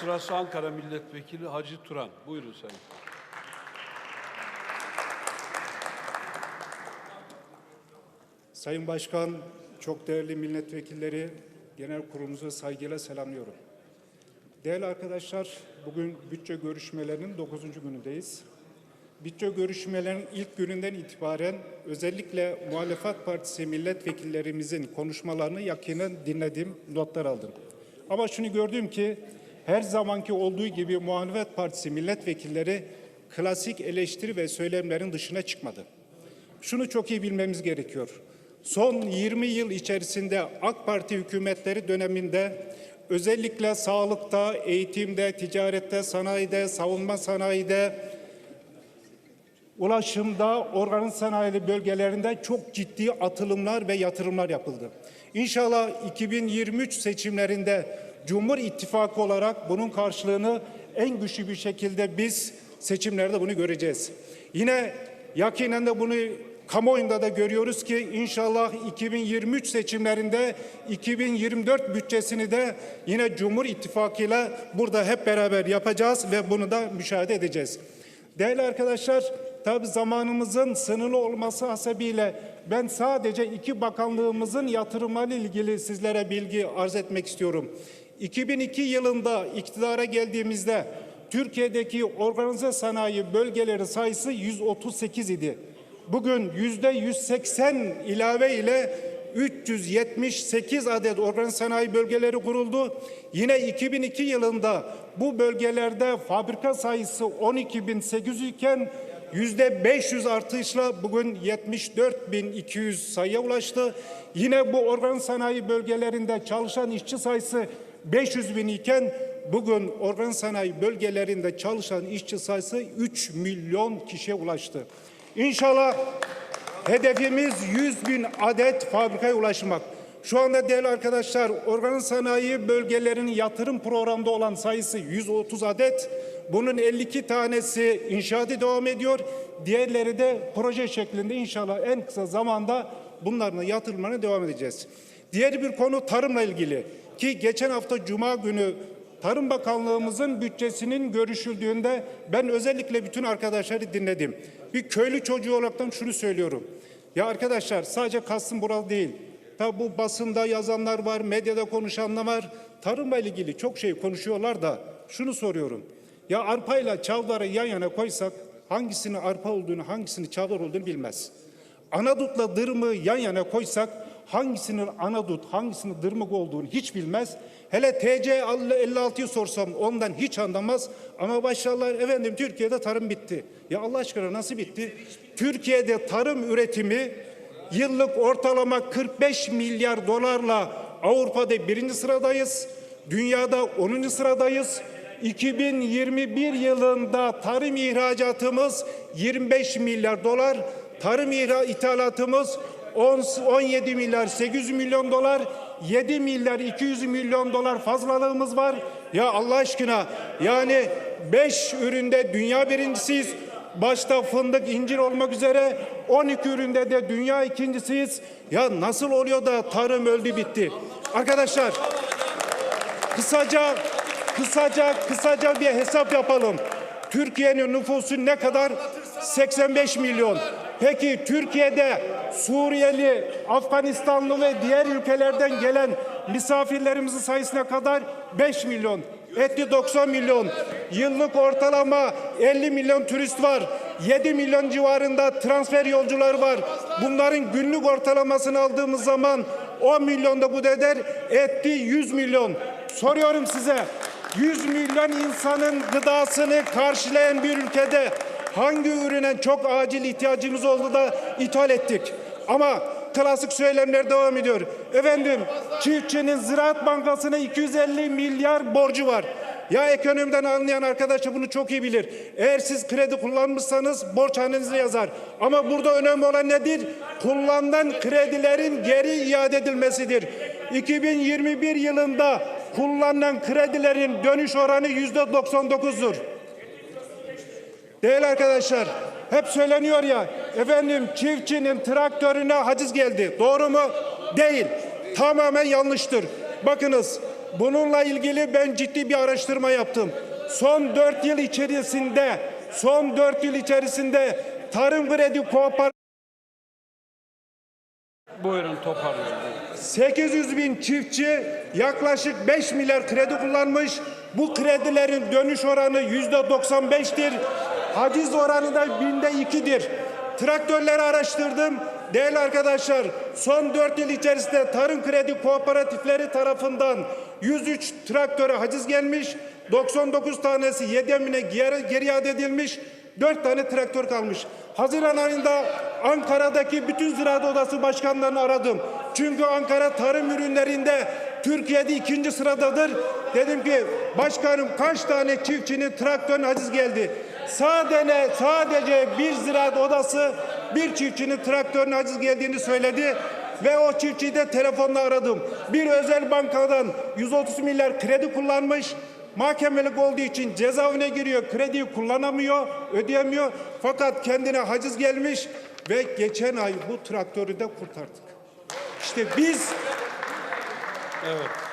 Sırası Ankara Milletvekili Hacı Turan. Buyurun sayın. Sayın Başkan, çok değerli milletvekilleri, genel kurulumuzu saygıyla selamlıyorum. Değerli arkadaşlar, bugün bütçe görüşmelerinin 9. günündeyiz. Bütçe görüşmelerinin ilk gününden itibaren özellikle muhalefet partisi milletvekillerimizin konuşmalarını yakinen dinledim, notlar aldım. Ama şunu gördüm ki her zamanki olduğu gibi muhalefet partisi milletvekilleri klasik eleştiri ve söylemlerin dışına çıkmadı. Şunu çok iyi bilmemiz gerekiyor. Son 20 yıl içerisinde AK Parti hükümetleri döneminde özellikle sağlıkta, eğitimde, ticarette, sanayide, savunma sanayide, ulaşımda, organ sanayili bölgelerinde çok ciddi atılımlar ve yatırımlar yapıldı. İnşallah 2023 seçimlerinde Cumhur İttifakı olarak bunun karşılığını en güçlü bir şekilde biz seçimlerde bunu göreceğiz. Yine yakinen de bunu kamuoyunda da görüyoruz ki inşallah 2023 seçimlerinde 2024 bütçesini de yine Cumhur İttifakı ile burada hep beraber yapacağız ve bunu da müşahede edeceğiz. Değerli arkadaşlar, tabi zamanımızın sınırlı olması hasebiyle ben sadece iki bakanlığımızın yatırımları ilgili sizlere bilgi arz etmek istiyorum. 2002 yılında iktidara geldiğimizde Türkiye'deki organize sanayi bölgeleri sayısı 138 idi. Bugün yüzde 180 ilave ile 378 adet organize sanayi bölgeleri kuruldu. Yine 2002 yılında bu bölgelerde fabrika sayısı 12.800 iken yüzde 500 artışla bugün 74.200 sayıya ulaştı. Yine bu organ sanayi bölgelerinde çalışan işçi sayısı 500 bin iken bugün organ sanayi bölgelerinde çalışan işçi sayısı 3 milyon kişiye ulaştı. İnşallah hedefimiz 100 bin adet fabrikaya ulaşmak. Şu anda değerli arkadaşlar organ sanayi bölgelerinin yatırım programında olan sayısı 130 adet. Bunun 52 tanesi inşaatı devam ediyor. Diğerleri de proje şeklinde inşallah en kısa zamanda bunların yatırımlarına devam edeceğiz. Diğer bir konu tarımla ilgili ki geçen hafta Cuma günü Tarım Bakanlığımızın bütçesinin görüşüldüğünde ben özellikle bütün arkadaşları dinledim. Bir köylü çocuğu olaraktan şunu söylüyorum. Ya arkadaşlar sadece kastım buralı değil. Tabi bu basında yazanlar var, medyada konuşanlar var. Tarımla ilgili çok şey konuşuyorlar da şunu soruyorum. Ya arpayla çavdarı yan yana koysak hangisinin arpa olduğunu, hangisinin çavdar olduğunu bilmez. Anadut'la dırmı yan yana koysak hangisinin anadut, hangisinin dırmık olduğunu hiç bilmez. Hele TC 56'yı sorsam ondan hiç anlamaz. Ama başlarlar efendim Türkiye'de tarım bitti. Ya Allah aşkına nasıl bitti? Türkiye'de tarım üretimi yıllık ortalama 45 milyar dolarla Avrupa'da birinci sıradayız. Dünyada 10. sıradayız. 2021 yılında tarım ihracatımız 25 milyar dolar, tarım ithalatımız 10, 17 milyar 800 milyon dolar, 7 milyar 200 milyon dolar fazlalığımız var. Ya Allah aşkına yani 5 üründe dünya birincisiyiz. Başta fındık, incir olmak üzere 12 üründe de dünya ikincisiyiz. Ya nasıl oluyor da tarım öldü bitti? Arkadaşlar kısaca kısaca kısaca bir hesap yapalım. Türkiye'nin nüfusu ne kadar? 85 milyon. Peki Türkiye'de Suriyeli, Afganistanlı ve diğer ülkelerden gelen misafirlerimizin sayısına kadar 5 milyon. Etti 90 milyon. Yıllık ortalama 50 milyon turist var. 7 milyon civarında transfer yolcular var. Bunların günlük ortalamasını aldığımız zaman 10 milyonda bu eder etti 100 milyon. Soruyorum size 100 milyon insanın gıdasını karşılayan bir ülkede hangi ürüne çok acil ihtiyacımız oldu da ithal ettik? Ama klasik söylemler devam ediyor. Efendim çiftçinin Ziraat Bankası'na 250 milyar borcu var. Ya ekonomiden anlayan arkadaşlar bunu çok iyi bilir. Eğer siz kredi kullanmışsanız borç hanenize yazar. Ama burada önemli olan nedir? Kullanılan kredilerin geri iade edilmesidir. 2021 yılında kullanılan kredilerin dönüş oranı yüzde 99'dur. Değerli arkadaşlar, hep söyleniyor ya, efendim çiftçinin traktörüne haciz geldi. Doğru mu? Değil. Tamamen yanlıştır. Bakınız, Bununla ilgili ben ciddi bir araştırma yaptım. Son 4 yıl içerisinde, son 4 yıl içerisinde tarım kredi kooperatif Buyurun toparlayın. buyurun. 800 bin çiftçi yaklaşık 5 milyar kredi kullanmış. Bu kredilerin dönüş oranı yüzde 95'tir. Haciz oranı da binde ikidir. Traktörleri araştırdım. Değerli arkadaşlar son 4 yıl içerisinde tarım kredi kooperatifleri tarafından 103 traktöre haciz gelmiş. 99 tanesi Yedemine geri, geri iade edilmiş. 4 tane traktör kalmış. Haziran ayında Ankara'daki bütün Ziraat Odası başkanlarını aradım. Çünkü Ankara tarım ürünlerinde Türkiye'de ikinci sıradadır. Dedim ki başkanım kaç tane çiftçinin traktörün haciz geldi? Sadece, sadece bir Ziraat Odası bir çiftçinin traktörün haciz geldiğini söyledi. Ve o çiftçiyi de telefonla aradım. Bir özel bankadan 130 milyar kredi kullanmış. Mahkemelik olduğu için cezaevine giriyor, krediyi kullanamıyor, ödeyemiyor. Fakat kendine haciz gelmiş ve geçen ay bu traktörü de kurtardık. İşte biz Evet.